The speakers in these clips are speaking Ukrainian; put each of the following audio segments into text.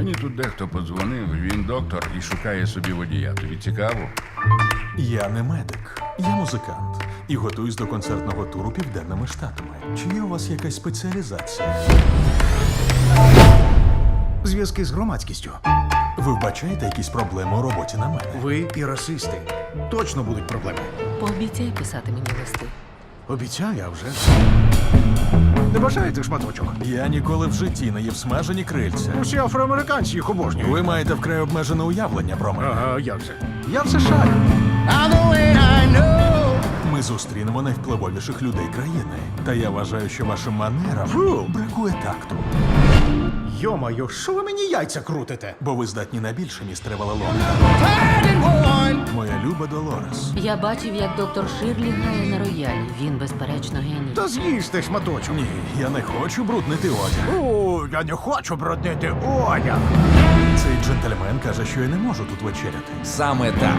Мені тут дехто подзвонив, він доктор і шукає собі водія. Тобі цікаво? Я не медик, я музикант і готуюсь до концертного туру південними штатами. Чи є у вас якась спеціалізація? Зв'язки з громадськістю. Ви вбачаєте якісь проблеми у роботі на мене? Ви і расисти. Точно будуть проблеми. Пообіцяй писати мені листи. Обіцяю, а вже. Бажаєте шматочок? Я ніколи в житті не їв смажені крильця. Усі афроамериканці їх обожнюють. Ви маєте вкрай обмежене уявлення про мене. Ага, як же? Я в США. Ми зустрінемо найвпливовіших людей країни. Та я вважаю, що вашим манерам Фу. бракує такту. Йо-майо, що ви мені яйця крутите? Бо ви здатні на більше, ніж тривала Я бачив, як доктор Ширлі грає на роялі. Він, безперечно, геній. Та з'їсти шматочок. Ні, я не хочу бруднити одяг. О, я не хочу броднити одяг. Цей джентльмен каже, що я не можу тут вечеряти. Саме так.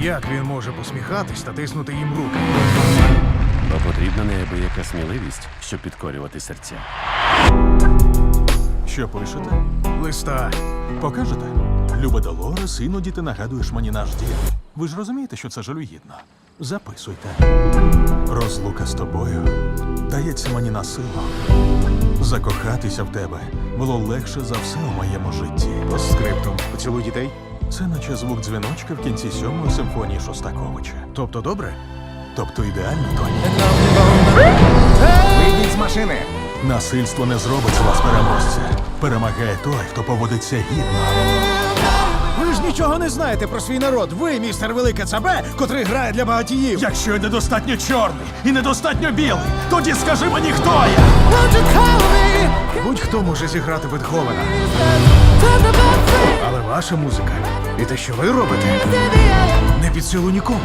Як він може посміхатись та тиснути їм руки? Бо потрібна неабияка сміливість, щоб підкорювати серця. Що пишете? Листа. Покажете? Люба Долорес, іноді ти нагадуєш мені наш дім. Ви ж розумієте, що це жалюгідно. Записуйте. Розлука з тобою дається мені на силу. Закохатися в тебе було легше за все у моєму житті. По скриптум. Поцілуй дітей. Це наче звук дзвіночка в кінці сьомої симфонії Шостаковича. Тобто добре? Тобто ідеально, Тоні. Вийдіть з машини. Насильство не зробить з вас переможця. Перемагає той, хто поводиться гідно. Ви ж нічого не знаєте про свій народ. Ви, містер Велике ЦБ, котрий грає для багатіїв. Якщо я недостатньо чорний і недостатньо білий, тоді скажи мені, хто я! Будь-хто може зіграти Бетховена. Але ваша музика і те, що ви робите, не під силу нікому.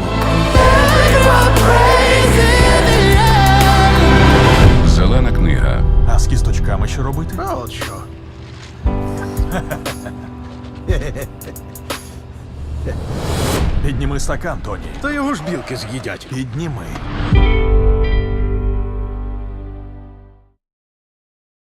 Зелена книга. А з кісточками що робити? А от що. Підніми стакан, Тоні. Та його ж білки з'їдять. Підніми.